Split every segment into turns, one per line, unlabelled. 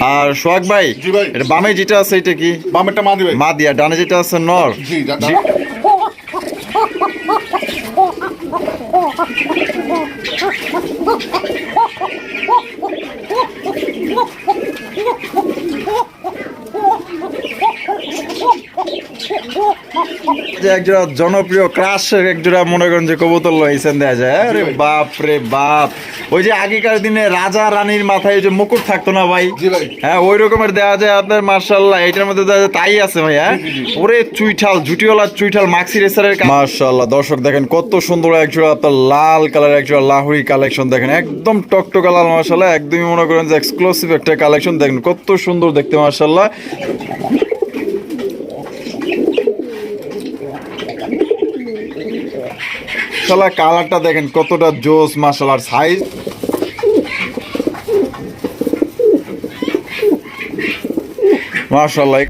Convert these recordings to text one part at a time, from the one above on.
আর সোহাগ ভাই
ভাই।
এটা বামে যেটা আছে এটা কি?
বামেরটা মা দিবে।
মা দিয়া ডানে যেটা আছে নর।
জি। যা-
একজোড়া জনপ্রিয় ক্রাশ একজোড়া মনে করেন যে কবুতর লইছেন দেয়া যায় আরে বাপ রে বাপ। ওই যে আগেকার দিনে রাজা রানীর মাথায় ওই যে মুকুট থাকতো না ভাই? হ্যাঁ ওই রকমের দেওয়া যায় আপনার মার্শাল্লাহ এটার মধ্যে দেওয়া যায় তাই আছে ভাই হ্যাঁ। ওরে চুইঠাল জুটিওয়ালা চুইঠাল মাক্সি রেসারের মার্শাল্লাহ দর্শক দেখেন কত সুন্দর একজোড়া আপনার লাল কালার একজোড়া লাহুরি কালেকশন দেখেন। একদম টকটকা লাল মার্শাল্লাহ একদমই মনে করেন যে এক্সক্লুসিভ একটা কালেকশন দেখেন। কত সুন্দর দেখতে মার্শাল্লাহ শালা কালারটা দেখেন কতটা জোস মার্শাল সাইজ মার্শাল্লাহ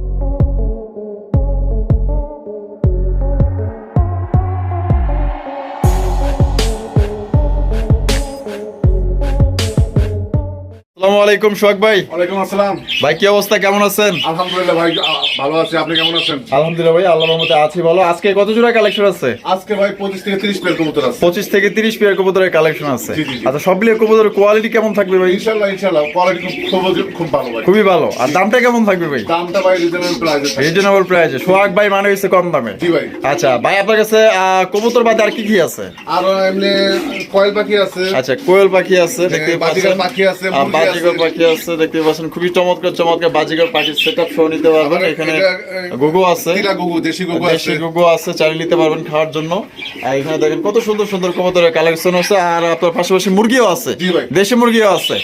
আসসালামু আলাইকুম সোহাগ ভাই।
ওয়ালাইকুম আসসালাম।
ভাই কি অবস্থা? কেমন আছেন?
আলহামদুলিল্লাহ ভাই ভালো আছি আপনি কেমন আছেন?
আলহামদুলিল্লাহ ভাই আল্লাহর রহমতে আছি ভালো। আজকে কত জোড়া কালেকশন আছে?
আজকে ভাই পঁচিশ থেকে তিরিশ পেয়ার কবুতর আছে।
পঁচিশ থেকে তিরিশ পেয়ার কবুতরের কালেকশন আছে। আচ্ছা সব মিলিয়ে কবুতরের কোয়ালিটি কেমন থাকবে ভাই?
ইনশাল্লাহ ইনশাল্লাহ কোয়ালিটি খুব খুব ভালো ভাই।
খুবই ভালো। আর দামটা কেমন থাকবে ভাই?
দামটা ভাই রিজনেবল প্রাইসে
রিজনেবল প্রাইসে সোহাগ ভাই মানে হচ্ছে কম দামে।
জি ভাই।
আচ্ছা ভাই আপনার কাছে কবুতর বাদে আর কি কি আছে?
আর এমনি কয়েল পাখি আছে।
আচ্ছা কোয়েল পাখি আছে দেখতে পাচ্ছেন।
পাখি আছে
বাজিকর। পাখি আছে দেখতে পাচ্ছেন। খুবই চমৎকার চমৎকার বাজিকর পাখির সেটআপ সহ নিতে পারবেন।
আবার
এখানে
এটা,
আছে।
দেশি গুগু আছে।
চালিয়ে নিতে পারবেন খাওয়ার জন্য। এখানে দেখেন কত সুন্দর সুন্দর কবুতরের কালেকশন আছে আর আপনার পাশাপাশি মুরগিও আছে। দেশি মুরগিও আছে।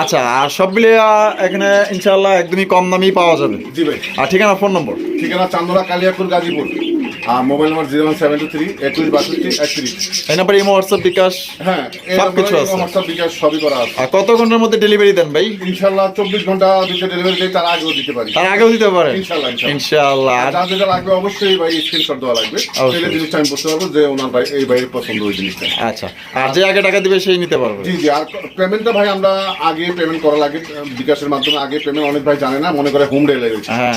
আচ্ছা আর সব মিলিয়ে এখানে ইনশাল্লাহ একদমই কম দামেই পাওয়া যাবে।
জি ভাই।
আর ঠিকানা ফোন নম্বর
ঠিকানা Chandra Kaliapur Gazipur. Mobile number zero one seven two three একুশ বাষট্টি একত্রিশ।
এই নাম্বার ইমো হোয়াটসঅ্যাপ বিকাশ
হ্যাঁ
সব কিছু আছে।
হোয়াটসঅ্যাপ বিকাশ সবই করা আছে।
আর কত ঘণ্টার মধ্যে ডেলিভারি দেন ভাই?
চব্বিশ ঘণ্টা ভিতরে ডেলিভারি তার আগেও দিতে পারি।
তার আগেও দিতে
ইনশাআল্লাহ, ইনশাআল্লাহ। আর যা যেটা লাগবে অবশ্যই ভাই স্ক্রিনশট দেওয়া লাগবে। সেটা জিনিসটা আমি বুঝতে পারব যে ওনার ভাই এই ভাইয়ের পছন্দ ওই জিনিসটা।
আচ্ছা আর যে আগে টাকা দিবে সেই নিতে পারবে।
জি জি আর পেমেন্টটা ভাই আমরা আগে পেমেন্ট করা লাগে বিকাশের মাধ্যমে আগে পেমেন্ট অনেক ভাই জানে না মনে করে হোম ডেলিভারি
হ্যাঁ,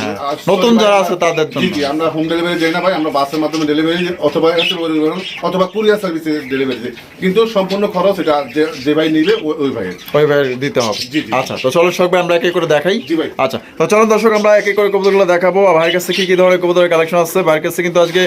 নতুন যারা আছে তাদের জন্য।
জি জি আমরা হোম ডেলিভারি যাই না ভাই আমরা বাসের মাধ্যমে ডেলিভারি অথবা অথবা কুরিয়ার সার্ভিসে ডেলিভারি কিন্তু সম্পূর্ণ খরচ এটা যে ভাই নিবে ওই- ভাইয়ের।
ওই ভাই দিতে হবে। আচ্ছা তো চলো সবাই আমরা একে করে দেখাই।
ভাই।
আচ্ছা তো চলো দর্শক আমরা একে করে কবুতরগুলো দেখাবো। আর ভাইয়ের কাছে কি কি ধরনের কবুতরের কালেকশন আছে? ভাইয়ের কাছে কিন্তু আজকে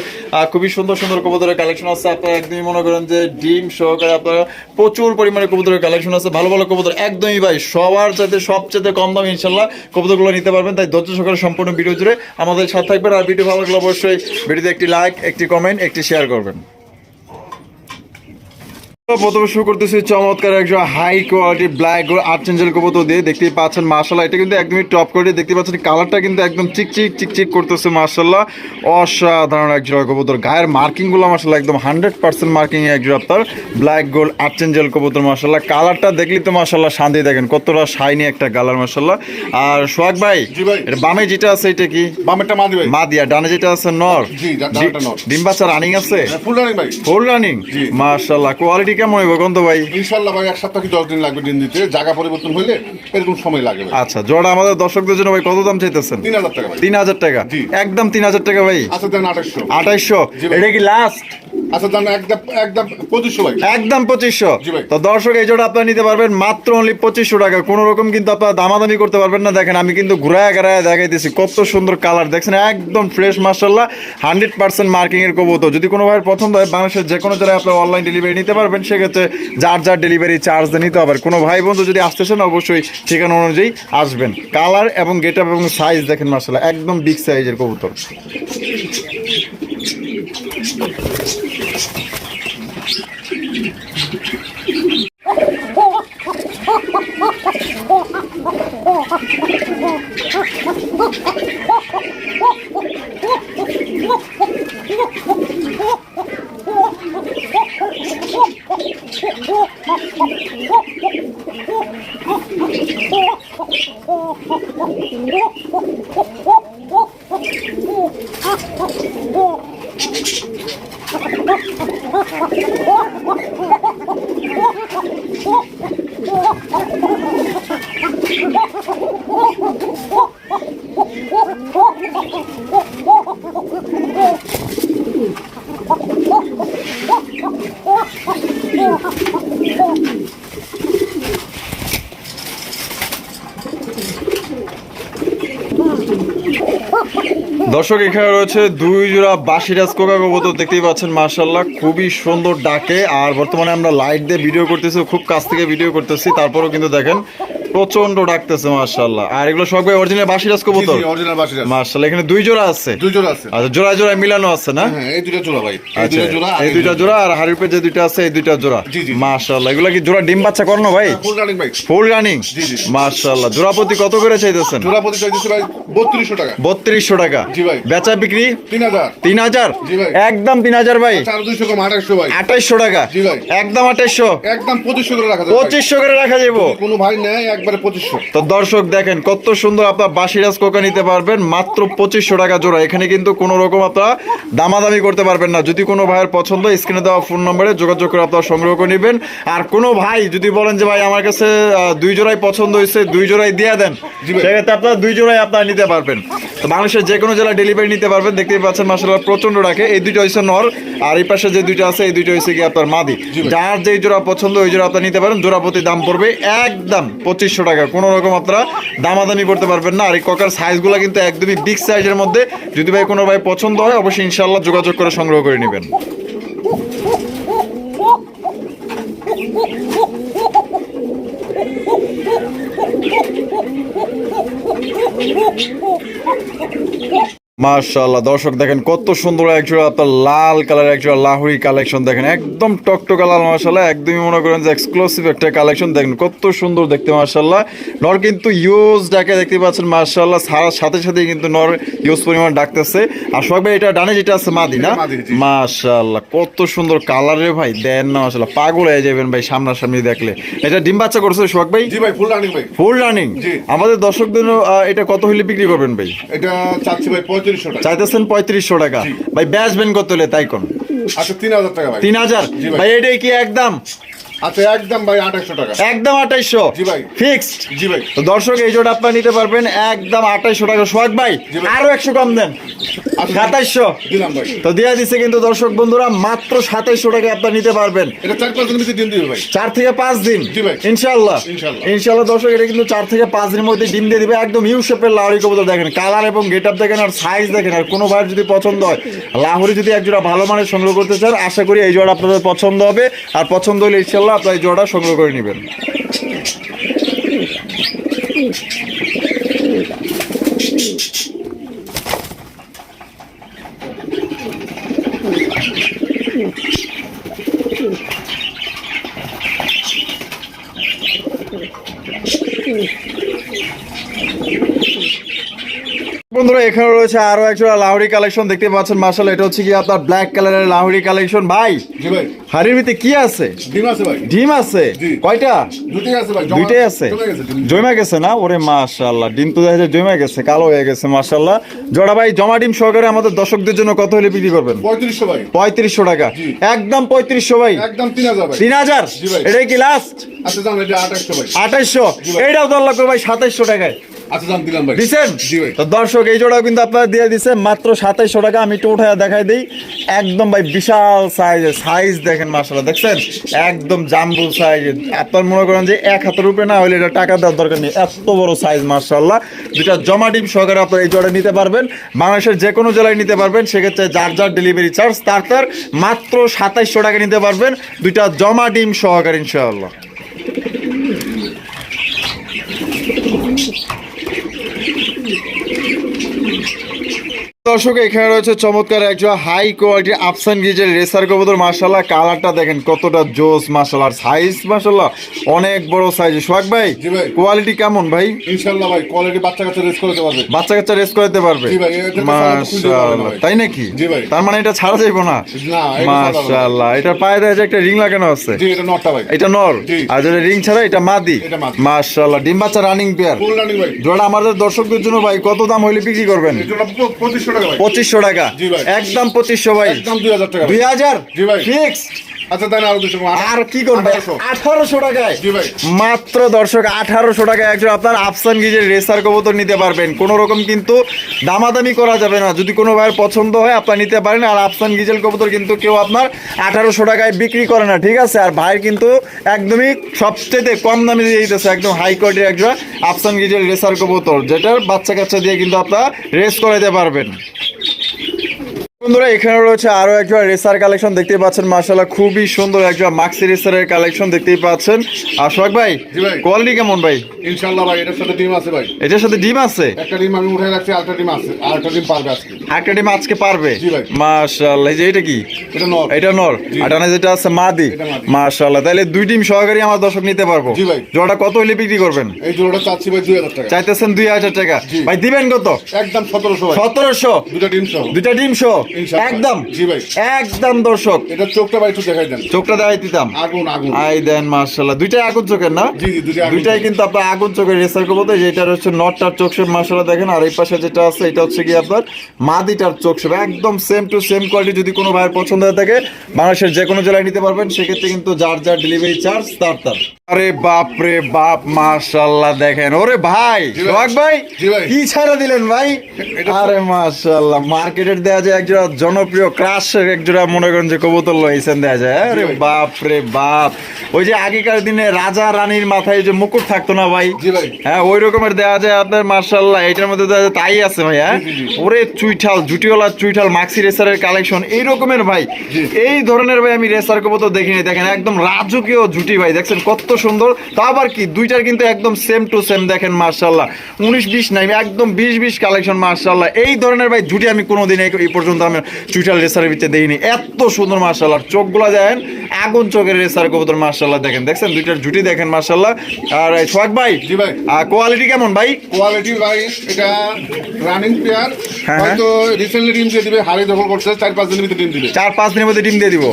খুবই সুন্দর সুন্দর কবুতরের কালেকশন আছে। আপনারা একদমই মনে করেন যে ডিম সহকারে আপনারা প্রচুর পরিমাণে কবুতরের কালেকশন আছে। ভালো ভালো কবুতর একদমই ভাই সবার চাইতে সবচেয়ে কম দামে ইনশাল্লাহ কবুতরগুলো নিতে পারবেন। তাই ধৈর্য সহকারে সম্পূর্ণ ভিডিও জুড়ে আমাদের সাথে থাকবেন। আর ভিডিও ভালো লাগলে অবশ্যই ভিডিওতে একটি লাইক একটি কমেন্ট একটি শেয়ার করবেন। প্রথমে শুরু করতেছি চমৎকার একজন হাই কোয়ালিটি ব্ল্যাক আর্চেঞ্জেল কবুতর দিয়ে দেখতেই পাচ্ছেন মার্শাল্লাহ এটা কিন্তু একদমই টপ কোয়ালিটি দেখতে পাচ্ছেন কালারটা কিন্তু একদম চিকচিক চিকচিক করতেছে মার্শাল্লাহ অসাধারণ একজন কবুতর। গায়ের মার্কিংগুলো মার্শাল্লাহ একদম হান্ড্রেড পার্সেন্ট মার্কিং একজন আপনার ব্ল্যাক গোল্ড আর্চেঞ্জেল কবুতর মার্শাল্লাহ কালারটা দেখলি তো মার্শাল্লাহ শান্তি দেখেন কতটা শাইনি একটা কালার মার্শাল্লাহ আর সোহাগ ভাই বামে যেটা আছে এটা কি?
বামেটা মা
দিয়া ডানে যেটা আছে নর। ডিম বাচ্চা রানিং আছে?
ফুল রানিং
ফুল রানিং মার্শাল্লাহ কোয়ালিটি কেমন হইব গন্ধ ভাই?
ইনশাল্লাহ ভাই এক সপ্তাহ কি দশ দিন লাগবে দিন দিতে। জায়গা পরিবর্তন হইলে এরকম সময় লাগে
আচ্ছা জোড়া আমাদের দর্শকদের জন্য ভাই কত দাম চাইতেছেন?
তিন হাজার টাকা
তিন হাজার টাকা? একদম তিন হাজার টাকা ভাই?
আচ্ছা দেন আঠাশশো।
আঠাইশশো
জি
এটা কি লাস্ট
আচ্ছা দেন একদম একদম পঁচিশশো
একদম পঁচিশশো। তো দর্শক এই জোড়া আপনারা নিতে পারবেন মাত্র অনলি পঁচিশশো টাকা। কোনো রকম কিন্তু আপনারা দামাদামি করতে পারবেন না। দেখেন আমি কিন্তু ঘুরায় ঘুরায় দেখাইতেছি। কত সুন্দর কালার দেখছেন একদম ফ্রেশ মার্শাল্লাহ হান্ড্রেড পার্সেন্ট মার্কিং এর কবুতর। যদি কোনো ভাইয়ের পছন্দ হয় বাংলাদেশের যে কোনো জায়গায় আপনারা অনলাইন ডেলিভারি নিতে পারবেন। সেক্ষেত্রে যার যার ডেলিভারি চার্জ দিয়ে নিতে হবে। কোনো ভাই বন্ধু যদি আসতেছেন অবশ্যই ঠিকানা অনুযায়ী আসবেন। কালার এবং গেট আপ এবং সাইজ দেখেন মার্শাল্লাহ একদম বিগ সাইজের কবুতর। Oh! দর্শক, এখানে রয়েছে দুই জোড়া বাসিরাজ কোকা কবুতর, দেখতেই পাচ্ছেন মার্শাল্লাহ খুবই সুন্দর ডাকে। আর বর্তমানে আমরা লাইট দিয়ে ভিডিও করতেছি, খুব কাছ থেকে ভিডিও করতেছি, তারপরেও কিন্তু দেখেন প্রচণ্ড ডাকতেছে মার্শাল্লাহ আর এগুলো সব অরিজিনাল বাসিরাজ কবুতর?
অরিজিনাল বাসিরা
মার্শাল্লাহ এখানে দুই জোড়া আছে।
দুই জোড়া আছে।
আচ্ছা জোড়ায় জোড়ায় মিলানো আছে না?
হ্যাঁ এই দুটো জোড়া ভাই। এই দুটো জোড়া
এই দুইটা জোড়া আর হাড়ির পেয়ে যে দুইটা আছে এই দুইটা জোড়া। মাশাআল্লাহ এগুলা কি জোড়া ডিম বাচ্চা করানো ভাই?
ফুল রানিং ভাই।
ফুল রানিং
জি, জি।
মাশাআল্লাহ জোড়া প্রতি কত করে চাইতেছেন?
জোড়া প্রতি চাইতেছে ভাই বত্রিশশো টাকা।
বত্রিশশো টাকা।
জি ভাই।
বেচা বিক্রি?
তিন হাজার।
তিন হাজার?
জি ভাই।
একদম তিন হাজার ভাই।
চার দুইশো কম আঠাশশো ভাই।
আঠাইশশো টাকা?
জি ভাই।
একদম আঠাইশশো?
একদম পঁচিশশো করে রাখা যাবে ভাই।
পঁচিশশো করে রাখা যাব
কোনো ভাই নেয় একবারে পঁচিশশো।
তো দর্শক দেখেন কত সুন্দর আপনার বাসিরাজ কোকা নিতে পারবেন মাত্র পঁচিশশো টাকা জোড়া। এখানে কিন্তু কোনো রকম আপনারা দামাদামি করতে পারবেন না। যদি কোনো ভাইয়ের পছন্দ স্ক্রিনে দেওয়া ফোন নম্বরে যোগাযোগ করে আপনারা সংগ্রহ করে নেবেন। আর কোনো ভাই যদি বলেন যে ভাই আমার কাছে দুই জোড়াই পছন্দ হয়েছে দুই জোড়াই দিয়ে দেন সেক্ষেত্রে আপনারা দুই জোড়াই আপনারা নিতে পারবেন। তো বাংলাদেশের যে কোনো জেলায় ডেলিভারি নিতে পারবেন। দেখতেই পাচ্ছেন মাসাল্লাহ প্রচণ্ড রাখে। এই দুইটা হচ্ছে নর আর এই পাশে যে দুইটা আছে এই দুইটা হচ্ছে কি আপনার মাদি। যার যেই জোড়া পছন্দ ওই জোড়া আপনারা নিতে পারেন। জোড়া প্রতি দাম পড়বে একদম পঁচিশশো টাকা। কোনো রকম আপনারা দামাদামি করতে পারবেন না। আর এই ককার সাইজগুলো কিন্তু একদমই বিগ সাইজের মধ্যে। যদি ভাই কোনো ভাই পছন্দ হয়, অবশ্যই ইনশাল্লাহ যোগাযোগ করে সংগ্রহ করে নেবেন। মাশাআল্লাহ দর্শক দেখেন কত সুন্দর একজোড়া আপনার লাল কালার একজোড়া লাহুরি কালেকশন দেখেন একদম টকটকা লাল মাশাআল্লাহ একদমই মনে করেন যে এক্সক্লুসিভ একটা কালেকশন দেখেন কত সুন্দর দেখতে মাশাআল্লাহ। নর কিন্তু ইউজ ডাকে দেখতে পাচ্ছেন মাশাআল্লাহ সারা সাথে সাথে কিন্তু নর ইউজ পরিমাণ ডাকতেছে। আর সবাই ভাই এটা ডানে যেটা আছে মাদি না। মাশাআল্লাহ কত সুন্দর কালার রে ভাই দেন না মাশাআল্লাহ পাগল হয়ে যাবেন ভাই সামনাসামনি দেখলে। এটা ডিম বাচ্চা করছে সোহাগ ভাই?
জি ভাই ফুল রানিং ভাই।
ফুল রানিং আমাদের দর্শকদের এটা কত হইলে বিক্রি করবেন ভাই?
এটা চাচ্ছি ভাই পঁয়ত্রিশশো টাকা।
চাইতেছেন পঁয়ত্রিশশো টাকা। ভাই বেচবেন কত হলে তাই কোন?
আচ্ছা তিন হাজার টাকা ভাই।
তিন হাজার?
ভাই।
ভাই এটাই কি একদম?
আচ্ছা একদম ভাই আঠাশশো টাকা।
একদম আঠাইশশো।
জি ভাই।
ফিক্সড?
জি ভাই।
তো দর্শক এই জোড়া নিতে পারবেন। একদম টাকা। সোহাগ ভাই আরও একশো কম দেন।
আচ্ছা,
সাতাইশশো।
দিলাম ভাই।
তো কিন্তু দর্শক বন্ধুরা মাত্র টাকা নিতে পারবেন।
এটা দিন দিবে ভাই।
থেকে পাঁচ দিন।
জি ভাই।
ইনশাল্লাহ
ইনশাল্লাহ।
দর্শক এটা কিন্তু চার থেকে পাঁচ দিনের মধ্যে ডিম দিয়ে দিবে। একদম ইউ শেপের লাহরি কবুতর দেখেন। কালার এবং গেট আপ দেখেন আর সাইজ দেখেন। আর কোনো ভাইয়ের যদি পছন্দ হয় লাহরি যদি এক জোড়া ভালো মানের সংগ্রহ করতে চান আশা করি এই জোড়া আপনাদের পছন্দ হবে। আর পছন্দ হলে ইনশাল্লাহ আপনার এই সংগ্রহ করে নেবেন। বন্ধুরা এখানে রয়েছে আরও একজোড়া লাহরি কালেকশন দেখতে পাচ্ছেন। মার্শাল এটা হচ্ছে কি আপনার ব্ল্যাক কালারের লাহরি কালেকশন। ভাই হাড়ির ভিতরে কি আছে?
ডিম আছে ভাই।
ডিম আছে? কয়টা? দুইটাই আছে
জমা গেছে
না? ওরে মাশাআল্লাহ ডিম তো দেখা যায় জমা গেছে কালো হয়ে গেছে মাশাআল্লাহ। জোড়া ভাই জমা ডিম সহকারে আমাদের দর্শকদের জন্য কত হলে বিক্রি করবেন?
পঁয়ত্রিশশো ভাই।
পঁয়ত্রিশশো টাকা। একদম পঁয়ত্রিশশো ভাই।
একদম তিন হাজার ভাই।
এটাই কি লাস্ট
আচ্ছা জান এটা আঠাশশো ভাই।
এইটাও দর লাগবে ভাই সাতাইশশো টাকায়।
আচ্ছা
তো দর্শক এই জোড়াও কিন্তু আপনারা দিয়ে দিছে মাত্র সাতাইশশো টাকা। আমি একটু উঠায় দেখাই দিই। একদম ভাই বিশাল সাইজের সাইজ দেখেন দেখছেন? একদম জাম্বু সাইজ আপনার মনে করেন যে এক হাতের উপরে না হলে এটা টাকা দেওয়ার দরকার নেই। এত বড় সাইজ মার্শাল্লাহ দুটা জমা ডিম সহকারে আপনারা এই জোড়া নিতে পারবেন। বাংলাদেশের যে কোনো জেলায় নিতে পারবেন। সেক্ষেত্রে যার যার ডেলিভারি চার্জ তার তার মাত্র সাতাইশশো টাকা নিতে পারবেন। দুইটা জমা ডিম সহকারে ইনশাআল্লাহ। Thank you. দর্শক এখানে রয়েছে চমৎকার একজন হাই কোয়ালিটি আফসান গিজের রেসার কবুতর। মার্শাল্লাহ কালারটা দেখেন কতটা জোস মার্শাল্লাহ সাইজ মার্শাল্লাহ অনেক বড় সাইজ সোহাগ ভাই কোয়ালিটি কেমন ভাই?
ইনশাল্লাহ ভাই কোয়ালিটি বাচ্চা কাচ্চা রেস করতে পারবে।
বাচ্চা কাচ্চা রেস করতে পারবে? মার্শাল্লাহ তাই নাকি? তার মানে এটা ছাড়া যাইবো না। মার্শাল্লাহ এটা পায়ে দেয় একটা রিং লাগানো আছে।
জি এটা নটটা ভাই।
এটা নর? আর যেটা রিং ছাড়া এটা মাদি। মার্শাল্লাহ ডিম বাচ্চা রানিং পেয়ার
ফুল রানিং ভাই।
জোড়া আমাদের দর্শকদের জন্য ভাই কত দাম হইলে বিক্রি করবেন?
পঁচিশশো
পঁচিশশো টাকা। একদম পঁচিশশো ভাই।
একদম দুই হাজার টাকা ভাই।
দুই হাজার? ফিক্স
আচ্ছা তাহলে আরও দুশো
আর কি করবে?
আঠারোশো।
টাকায়? মাত্র দর্শক আঠারোশো টাকায় একজন আপনার আফসান গিজের রেসার কবুতর নিতে পারবেন। কোনো রকম কিন্তু দামাদামি করা যাবে না। যদি কোনো ভাইয়ের পছন্দ হয় আপনার নিতে পারেন। আর আফসান গিজেল কবুতর কিন্তু কেউ আপনার আঠারোশো টাকায় বিক্রি করে না ঠিক আছে? আর ভাইয়ের কিন্তু একদমই সবচেয়ে কম দামে দিয়ে দিতেছে একদম হাই কোয়ালিটির একটা আফসান গিজেল রেসার কবুতর যেটার বাচ্চা কাচ্চা দিয়ে কিন্তু আপনার রেস করাইতে পারবেন। বন্ধুরা এখানে রয়েছে আরও একটা রেসার কালেকশন দেখতে পাচ্ছেন। মার্শাল্লাহ খুবই সুন্দর একটা মাক্সি রেসারের কালেকশন দেখতেই পাচ্ছেন। আর সোহাগ ভাই কোয়ালিটি কেমন ভাই?
ইনশাল্লাহ ভাই এটার সাথে ডিম আছে ভাই।
এটার সাথে ডিম আছে?
একটা ডিম আমি উঠে রাখছি আরেকটা ডিম আছে আরেকটা ডিম পারবে আজকে।
একটা ডিম আজকে পারবে? মার্শাল্লাহ যে এটা কি?
এটা নর।
এটা নর। আর ডানে যেটা আছে মাদি।
এটা মাদি।
মার্শাল্লাহ তাহলে দুই ডিম সহকারী আমার দর্শক নিতে পারব। জোড়াটা কত হলে বিক্রি করবেন?
এই জোড়াটা চাচ্ছি ভাই দুই হাজার টাকা।
চাইতেছেন দুই হাজার টাকা। ভাই দিবেন কত?
একদম সতেরোশো
সতেরোশো।
দুটা ডিম সহ।
ডিম। একদম।
জি ভাই।
একদম দর্শক।
এটা চোখটা ভাই একটু দেখাই দেন।
চোখটা দেখাই দিতাম।
আগুন আগুন।
আই দেন দুইটাই আগুন চোখের না?
জি, জি, দুইটাই
দুইটাই কিন্তু আপনার আগুন চোখের রেসার কবুতর যেটা হচ্ছে নটটার চোখ শেপ দেখেন। আর এই পাশে যেটা আছে এটা হচ্ছে কি আপনার মাদিটার চোখ শেপ। একদম সেম টু সেম কোয়ালিটি যদি কোনো ভাইয়ের পছন্দ হয়ে থাকে বাংলাদেশের যে কোনো জেলায় নিতে পারবেন। সেক্ষেত্রে কিন্তু যার যার ডেলিভারি চার্জ তার তার। আরে বাপ রে বাপ মার্শাল্লাহ দেখেন। ওরে ভাই
ভাই।
সোহাগ ভাই কি ছাড়া দিলেন ভাই? আরে মার্শাল্লাহ মার্কেটের দেওয়া যায় একজোড়া জনপ্রিয় ক্রাশ একজোড়া মনে করেন যে কবুতর লইছেন দেওয়া যায় আরে বাপ রে বাপ। ওই যে আগেকার দিনে রাজা রানীর মাথায় যে মুকুট থাকতো না ভাই? হ্যাঁ ওই রকমের দেওয়া যায় আপনার মার্শাল্লাহ এটার মধ্যে দেওয়া যায় তাই আছে ভাই হ্যাঁ। ওরে চুইঠাল জুটিওয়ালা চুইঠাল মাক্সি রেসারের কালেকশন এই রকমের ভাই। এই ধরনের ভাই আমি রেসার কবুতর দেখিনি দেখেন একদম রাজকীয় জুটি ভাই। দেখছেন কত সুন্দর। তা আবার কি দুইটার কিন্তু একদম সেম টু সেম দেখেন মার্শাল্লাহ উনিশ বিশ নাই একদম বিশ বিশ কালেকশন মার্শাল্লাহ এই ধরনের ভাই জুটি আমি কোনোদিন এই পর্যন্ত আমি চুইঠাল রেসারের ভিতরে দেখিনি। এত সুন্দর মার্শাল্লাহ চোখগুলো দেখেন আগুন চোখের রেসার কবুতর মার্শাল্লাহ দেখেন। দেখছেন? দুইটার জুটি দেখেন মার্শাল্লাহ আর এই সোহাগ ভাই
জি ভাই।
আর কোয়ালিটি কেমন ভাই?
কোয়ালিটি ভাই এটা রানিং পেয়ার
হ্যাঁ,
হয়তো রিসেন্টলি ডিম দিয়ে দিবে হাড়ি দখল করছে চার পাঁচ দিনের ভিতরে ডিম দিবে।
চার পাঁচ দিনের মধ্যে ডিম দিয়ে দিব।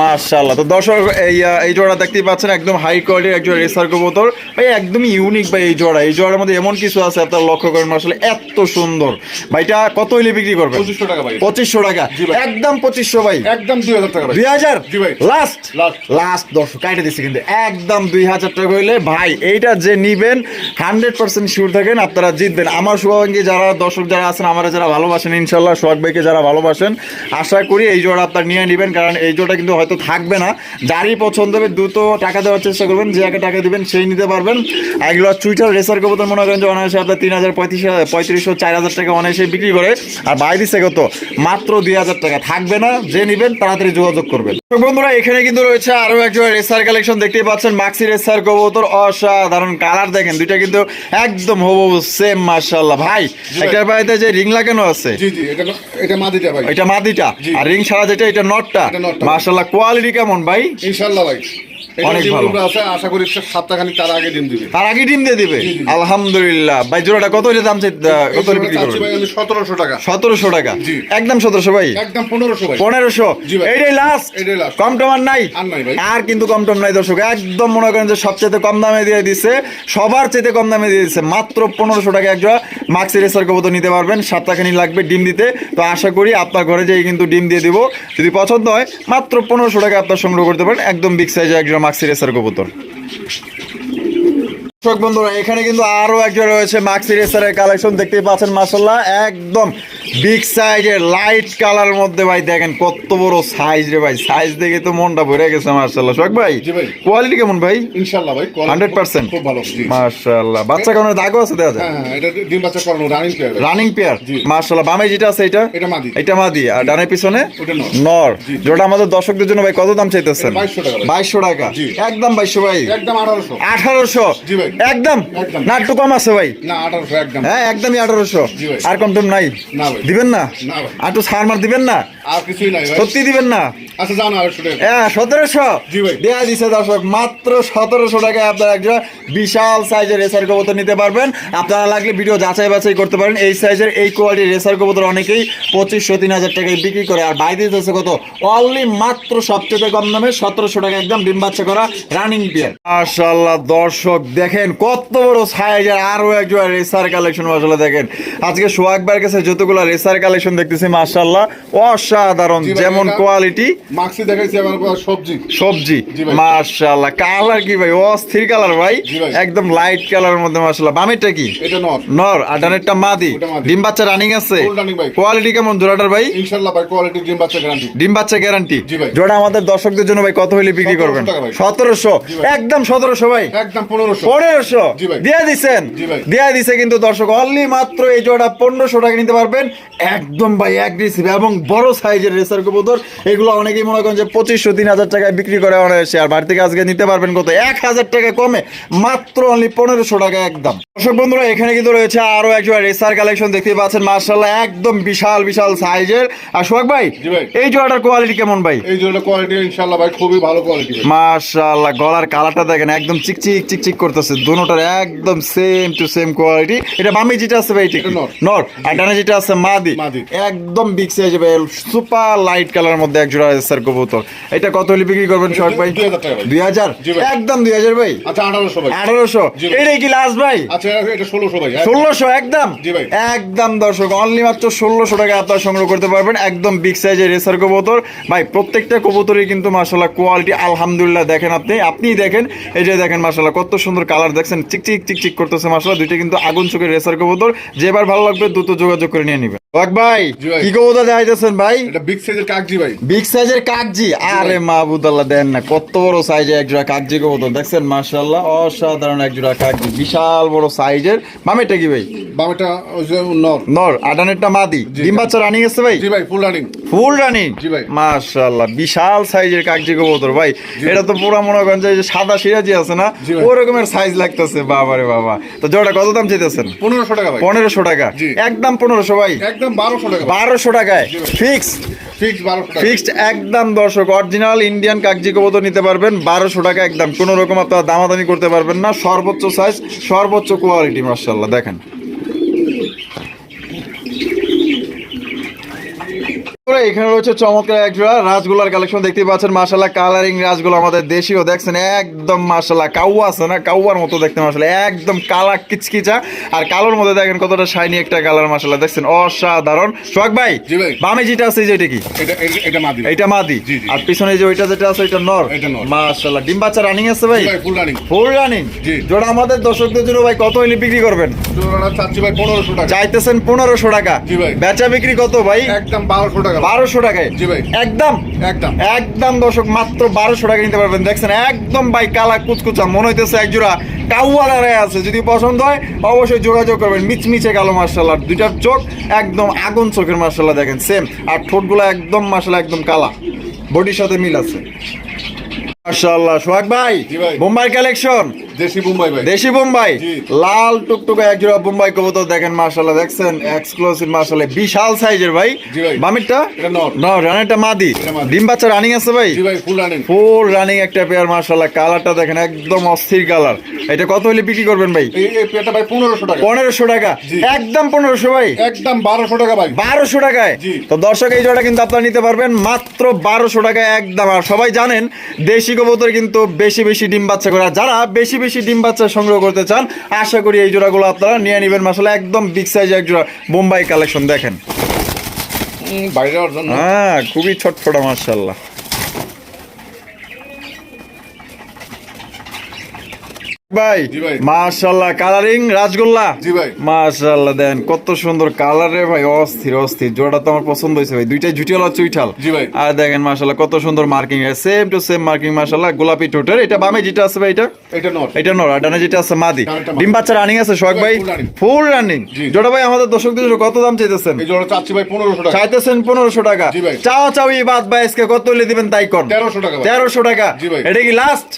মার্শাল্লাহ তো দর্শক এই এই জোড়া দেখতেই পাচ্ছেন একদম হাই কোয়ালিটির একজন রেসার কবুতর। ভাই একদমই ইউনিক ভাই এই জোড়া। এই জোড়ার মধ্যে এমন কিছু আছে আপনারা লক্ষ্য করেন আসলে এত সুন্দর। ভাইটা কত হইলে বিক্রি করবেন?
পঁচিশশো টাকা ভাই।
পঁচিশশো টাকা। একদম পঁচিশশো ভাই।
একদম দুই হাজার টাকা
দুই হাজার? লাস্ট। লাস্ট দর্শক কাইটে দিচ্ছি কিন্তু। একদম দুই হাজার টাকা হইলে ভাই এইটা যে নিবেন হান্ড্রেড পার্সেন্ট শিওর থাকেন আপনারা জিতবেন। আমার শুভাকাঙ্ক্ষী যারা দর্শক যারা আছেন আমার যারা ভালোবাসেন ইনশাল্লাহ সোহাগ ভাইকে যারা ভালোবাসেন আশা করি এই জোড়া আপনার নিয়ে নেবেন কারণ এই জোড়া কিন্তু হয়তো থাকবে না। যারই পছন্দ হবে দ্রুত টাকা দেওয়ার চেষ্টা করবেন। যে আগে টাকা দিবেন সেই নিতে পারবেন। এগুলো চুইটার রেসার কবুতর মনে করেন যে অনায়াসে আপনার তিন হাজার পঁয়ত্রিশ পঁয়ত্রিশশো চার হাজার টাকা অনায়াসে বিক্রি করে। আর বাই দিচ্ছে কত? মাত্র দুই হাজার টাকা। থাকবে না যে নেবেন তাড়াতাড়ি যোগাযোগ করবেন। বন্ধুরা এখানে কিন্তু রয়েছে আরও একজন রেসার কালেকশন দেখতেই পাচ্ছেন মাক্সি রেসার কবুতর অসাধারণ কালার দেখেন দুইটা কিন্তু একদম হবু সেম মার্শাল্লাহ ভাই। একটা বাড়িতে যে রিং লাগানো আছে?
জি জি এটা এটা মাদিটা ভাই।
এটা মাদিটা? আর রিং ছাড়া যেটা এটা নটটা?
এটা
মার্শাল্লাহ কোয়ালিটি কেমন ভাই?
ইনশাল্লাহ ভাই।
অনেক ভালো।
আছে আশা করি সপ্তাহখানি তার আগে ডিম দিবে।
তার আগে ডিম দিয়ে দিবে। আলহামদুলিল্লাহ। ভাই জোড়াটা কত হলে দাম কত বিক্রি
চাচ্ছি
করবেন?
সতেরোশো টাকা।
সতেরোশো টাকা? একদম সতেরোশো ভাই?
একদম পনেরোশো
পনেরোশো? এইটাই লাস্ট কম টম আর নাই?
আর নাই ভাই।
আর কিন্তু কম টম নাই দর্শক। একদম মনে করেন যে সবচেয়ে কম দামে দিয়ে দিচ্ছে সবার চেয়ে কম দামে দিয়ে দিচ্ছে মাত্র পনেরোশো টাকা একজোড়া মাক্সি রেসার কবুতর নিতে পারবেন। সপ্তাহখানি লাগবে ডিম দিতে। তো আশা করি আপনার ঘরে যেয়ে কিন্তু ডিম দিয়ে দিব যদি পছন্দ হয় মাত্র পনেরোশো টাকা আপনার সংগ্রহ করতে পারেন। একদম বিগ সাইজের একজোড়া মাক্সি রেসার কবুতর দর্শক বন্ধুরা এখানে কিন্তু আরও একজন রয়েছে মাক্সি রেসারের কালেকশন দেখতেই পাচ্ছেন মাসাল্লাহ একদম বিগ সাইজের লাইট কালার মধ্যে ভাই দেখেন কত বড় সাইজ রে ভাই। সাইজ দেখে তো মনটা ভরে গেছে মার্শাল্লাহ সোহাগ ভাই কোয়ালিটি কেমন ভাই?
ইনশাল্লাহ ভাই
হান্ড্রেড পার্সেন্ট
খুব ভালো
মার্শাল্লাহ বাচ্চা কারণে দাগও আছে দেওয়া যায়?
এটা ডিম বাচ্চা করানো রানিং পেয়ার
রানিং পেয়ার মার্শাল্লাহ বামে যেটা আছে এটা?
এটা মাদি।
এটা মাদি। আর ডানের পিছনে?
নর।
যেটা আমাদের দর্শকদের জন্য ভাই কত দাম চাইতেছেন?
2200 টাকা।
বাইশশো টাকা। একদম বাইশশো ভাই।
একদম আঠারোশো।
আঠারোশো। একদম। না একটু কম আছে ভাই। হ্যাঁ একদমই আঠারোশো। আর কম টম নাই। দিবেন না? আর একটু সার মার দিবেন না? সত্যি দিবেন না?
আচ্ছা যাও না আড়াইশো টাকা।
হ্যাঁ সতেরোশো? দেয়া দিছে দর্শক মাত্র সতেরোশো টাকায় আপনারা একজন বিশাল সাইজের রেসার কবুতর নিতে পারবেন। আপনারা লাগলে ভিডিও যাচাই বাছাই করতে পারেন। এই সাইজের এই কোয়ালিটির রেসার কবুতর অনেকেই পঁচিশশো তিন হাজার টাকায় বিক্রি করে। আর বাইরে দিতেছে কত? অনলি মাত্র সবচেয়ে কম দামে সতেরোশো টাকা একদম ডিম বাচ্চা করা রানিং পিয়ার মাশাল্লাহ দর্শক দেখেন কত বড় সাইজের আরও একজন রেসার কালেকশন মাসাল্লাহ দেখেন। আজকে সোহাগ ভাইয়ের কাছে যতগুলো রেসার কালেকশন দেখতেছি মাশাআল্লাহ অসাধারণ যেমন কোয়ালিটি
মাক্সি দেখাইছি সবজি।
সবজি। মাশাআল্লাহ কালার কি ভাই? অস্থির কালার ভাই। একদম লাইট কালারের মধ্যে মাশাআল্লাহ। বামেরটা কি? নর। আর ডানেরটা মাদি। ডিম বাচ্চা রানিং আছে। কোয়ালিটি কেমন জোড়াটার ভাই?
ইনশাল্লাহ ভাই কোয়ালিটি ডিম বাচ্চা গ্যারান্টি
ডিম বাচ্চা গ্যারান্টি জোড়া আমাদের দর্শকদের জন্য ভাই কত হইলে বিক্রি করবেন? সতেরোশো। একদম সতেরোশো ভাই।
একদম পনেরোশো
পনেরোশো। দিয়ে
ভাই।
দিয়ে দিছে কিন্তু দর্শক অনলি মাত্র এই জোড়া পনেরোশো টাকা নিতে পারবেন। একদম ভাই অ্যাগ্রেসিভ এবং বড় সাইজের রেসার কবুতর। এগুলো অনেকেই মনে করেন যে পঁচিশশো তিন হাজার টাকায় বিক্রি করে অনায়াসে। আর বাড়ি থেকে আজকে নিতে পারবেন কত? এক হাজার টাকা কমে মাত্র অনলি পনেরোশো টাকা একদম। দর্শক বন্ধুরা এখানে কিন্তু রয়েছে আরও এক জোড়া রেসার কালেকশন দেখতে পাচ্ছেন মার্শাল্লাহ একদম বিশাল বিশাল সাইজের। আর সোহাগ ভাই এই জোড়াটার কোয়ালিটি কেমন ভাই?
এই জন্য কোয়ালিটি ইনশাল্লাহ ভাই খুবই ভালো কোয়ালিটি ভাই।
মাশাআল্লাহ গলার কালারটা দেখেন একদম চিকচিক চিকচিক করতেছে। দুটোটার একদম সেম টু সেম কোয়ালিটি এটা বামে যেটা আছে ভাই।
নর।
আর ডানে যেটা আছে মাদি। একদম বিগ সাইজ ভাই সুপার লাইট কালারের মধ্যে এক জোড়া স্যার কবুতর। এটা কত হলে বিক্রি করবেন সোহাগ ভাই?
2000
দুই হাজার? একদম দুই হাজার ভাই।
আচ্ছা আঠারোশো ভাই।
আঠারোশো। এটাই কি লাস্ট ভাই?
আচ্ছা এটা ষোলোশো ভাই।
ষোলোশো একদম? একদম দর্শক অনলি মাত্র ষোলোশো টাকা আপনারা সংগ্রহ করতে পারবেন একদম বিগ সাইজের রেসার কবুতর। ভাই প্রত্যেকটা কবুতরই কিন্তু মাসাল্লাহ কোয়ালিটি আলহামদুলিল্লাহ দেখেন আপনি। আপনিই দেখেন এই যে দেখেন মাসাল্লাহ কত সুন্দর কালার দেখছেন চিকচিক চিকচিক করতেছে মাসাল্লাহ দুইটা কিন্তু আগুন চোখের রেসার কবুতর। যেবার ভালো লাগবে দ্রুত যোগাযোগ করে নিয়ে নিবেন। ওয়াক ভাই কি কবুতর দেখাইতেছেন ভাই?
এটা বিগ সাইজের কাকজি ভাই।
বিগ সাইজের কাকজি? আরে মাহবুদাল্লাহ দেন না। কত বড় সাইজের এক জোড়া কাকজি কবুতর দেখছেন? মাশাআল্লাহ অসাধারণ এক জোড়া কাকজি। বিশাল বড় সাইজের মামেটা কি ভাই?
বামেটা নর।
নর। আডানেরটা মাদি। ডিম বাচ্চা রানিং আছে ভাই?
জি ভাই ফুল রানিং
ফুল রানিং
জি ভাই।
মাশাআল্লাহ বিশাল সাইজের কাকজি কবুতর ভাই। এটা তো পুরো মনে করেন যে সাদা সিরাজি আছে না?
জি ভাই।
ওই রকমের সাইজ লাগতেছে বাবা রে বাবা। তো জোড়া কত দাম চাইতেছেন?
পনেরোশো টাকা
পনেরোশো টাকা। একদম পনেরোশো ভাই।
একদম বারোশো টাকা
বারোশো টাকায়। Fix fixed. একদম দর্শক অরিজিনাল ইন্ডিয়ান কাগজি কবুতর নিতে পারবেন বারোশো টাকা একদম। কোনো রকম আপনারা দামাদামি করতে পারবেন না। সর্বোচ্চ সাইজ সর্বোচ্চ কোয়ালিটি মার্শাল্লাহ দেখেন। এখানে রয়েছে চমৎকার এক জোড়া রাজগোলার কালেকশন দেখতে পাচ্ছেন। মাশাল্লাহ কালারিং রাজগোলা আমাদের দেশীয় দেখছেন? একদম মাশাল্লাহ কাউয়া আছে না? কাউয়ার মতো দেখতে মাশাল্লাহ একদম কালা কিচকিচা। আর কালোর মধ্যে দেখেন কতটা শাইনি একটা কালার মাশাল্লাহ দেখছেন? অসাধারণ। সোহাগ ভাই বামে যেটা আছে যে এটা কি?
এটা মাদি।
আর পিছনে যে ওইটা যেটা আছে ওইটা নর।
এটা নর।
মাশাআল্লাহ ডিম বাচ্চা রানিং আছে ভাই?
ফুল রানিং
ফুল রানিং জোড়া আমাদের দর্শকদের জন্য ভাই কত হইলে বিক্রি করবেন? চাইতেছেন পনেরোশো টাকা। বেচা বিক্রি কত ভাই?
একদম বারোশো টাকা।
বারোশো টাকায়?
জি ভাই।
একদম?
একদম।
একদম দর্শক মাত্র বারোশো টাকা নিতে পারবেন। দেখছেন একদম ভাই কালা কুচকুচা মনে হইতেছে আছে। যদি পছন্দ হয় অবশ্যই যোগাযোগ করবেন। মিচমিচে কালো মার্শাল্লাহ দুইটার চোখ একদম আগুন চোখের মার্শাল্লাহ দেখেন সেম আর ঠোঁটগুলো একদম মার্শাল্লাহ একদম কালা। বডির সাথে মিল আছে। মার্শাল্লাহ সোহাগ ভাই বোম্বাই কালেকশন?
দেশি মুম্বাই ভাই।
দেশি বোম্বাই? লাল টুকটুকে এক জোড়া বোম্বাই কবুতর দেখেন মার্শাল্লাহ দেখছেন এক্সক্লুসিভ মার্শাল্লাহ বিশাল সাইজের ভাই। বামিরটা?
এটা
রানেরটা মাদি। ডিম বাচ্চা রানিং আছে ভাই?
ফুল রানিং
ফুল রানিং একটা পেয়ার মার্শাল্লাহ কালারটা দেখেন একদম অস্থির কালার এটা কত হলে বিক্রি করবেন ভাই?
এই ভাই টাকা।
একদম পনেরোশো ভাই।
একদম বারোশো টাকা ভাই।
বারোশো টাকায়। তো দর্শক এই জোড়া কিন্তু আপনারা নিতে পারবেন। মাত্র বারোশো টাকায় একদম। আর সবাই জানেন দেশি কবুতর কিন্তু বেশি বেশি ডিম বাচ্চা করে। আর যারা বেশি বেশি ডিম বাচ্চা সংগ্রহ করতে চান আশা করি এই জোড়াগুলো আপনারা নিয়ে নেবেন। মাসালা একদম বিগ সাইজ এক জোড়া বোম্বাই কালেকশন দেখেন। হ্যাঁ খুবই ছটফটা মার্শাল্লাহ ভাই মাশাল্লাহ কালারিং রাজগোল্লা
জি ভাই।
মাশাল্লাহ দেন কত সুন্দর কালার রে ভাই অস্থির অস্থির। জোড়া তো আমার পছন্দ হয়েছে ভাই। দুইটাই জুটিয়াল আর চুইঠাল।
জি ভাই।
আর দেখেন মাশাল্লাহ কত সুন্দর marking same to same marking মাশাল্লাহ গোলাপি টোটের এটা বামে যেটা আছে ভাই এটা?
এটা নট
এটা নর আর ডানে যেটা আছে মাদি। ডিম বাচ্চা রানিং আছে সোহাগ ভাই ফুল রানিং জোড়া ভাই আমাদের দর্শকদের কত দাম চাইতেছেন?
এই জোড়া চাচ্ছি ভাই পনেরোশো টাকা।
চাইতেছেন পনেরোশো টাকা।
জি ভাই।
চাও চাওই বাদ ভাই আজকে কত হলে দিবেন তাই কর
তেরোশো টাকা ভাই।
তেরোশো টাকা।
জি ভাই।
এটা কি লাস্ট